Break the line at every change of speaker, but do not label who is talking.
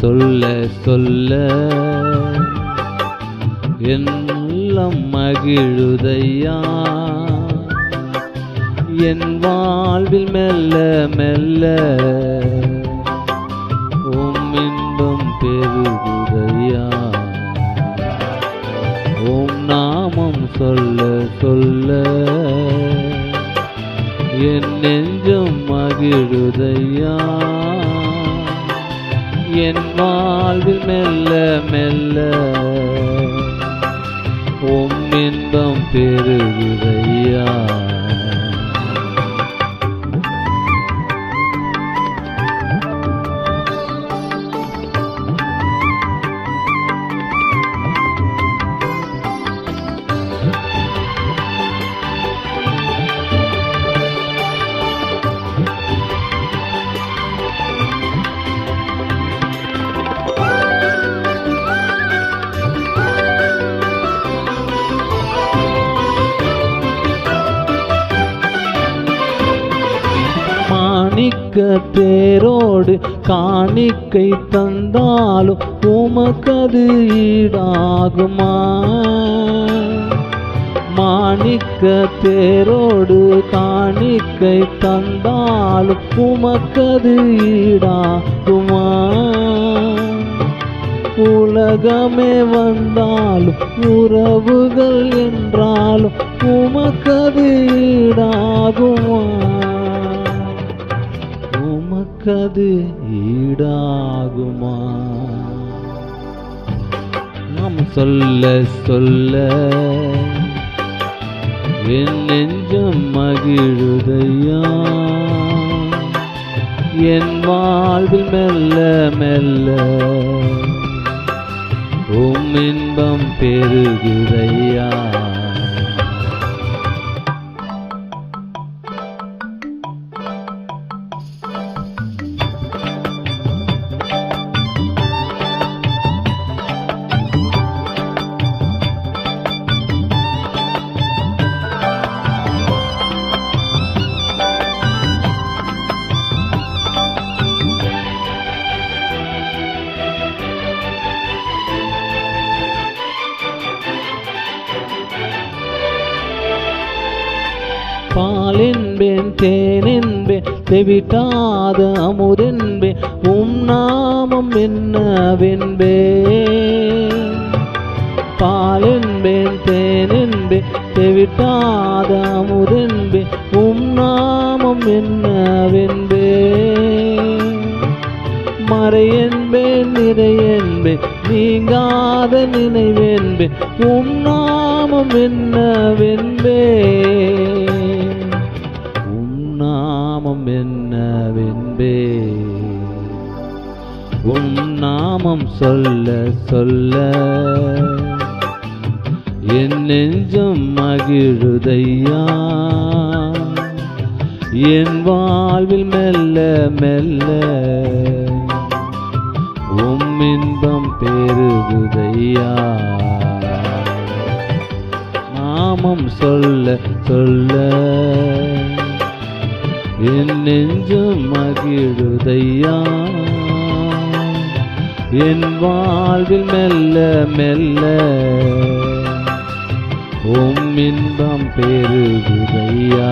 சொல்ல சொல்ல எல்லாம் மகிழுதையா? என் வாழ்வில் மெல்ல மெல்ல உம் இன்பம் பெருகுதையா? உம் நாமம் சொல்ல சொல்ல என் நெஞ்சம் மகிழுதையா? என் வாழ்வில் மெல்ல மெல்ல உம் இன்பம் பெறுகிறையா மாணிக்க தேரோடு காணிக்கை தந்தாலும் உமக்கது ஈடாகுமா? மாணிக்க தேரோடு காணிக்கை தந்தாலும் உமக்கது ஈடாகுமா? உலகமே வந்தாலும் உறவுகள் என்றாலும் உமக்கது ஈடாகுமா? உமக்கது ஈடாகுமா? நாம் சொல்ல சொல்ல என் நெஞ்சம் மகிழுதையா? என் வாழ்வில் மெல்ல மெல்ல உம் இன்பம் பெருகுதையா? பாலென்பேன் தேனென்பேன் தெவிட்டாத அமுதென்பேன் உம் நாமம் என்னவென்பே பாலென்பேன் தேனென்பேன் தெவிட்டாத அமுதென்பேன் உம் நாமம் என்னவென்பே மறையென்பேன் நிறையென்பேன் நீங்காத நினைவென்பேன் உம் நாமம் என்னவென்பே நாமம் என்னவென்பே உம் நாமம் சொல்ல சொல்ல. என் நெஞ்சம் மகிழுதையா? என் வாழ்வில் மெல்ல மெல்ல. உம் இன்பம் பெருகுதையா? நாமம் சொல்ல சொல்ல. என் நெஞ்சம் மகிழுதையா? என் வாழ்வில் மெல்ல மெல்ல உம் இன்பம் பெருகுதையா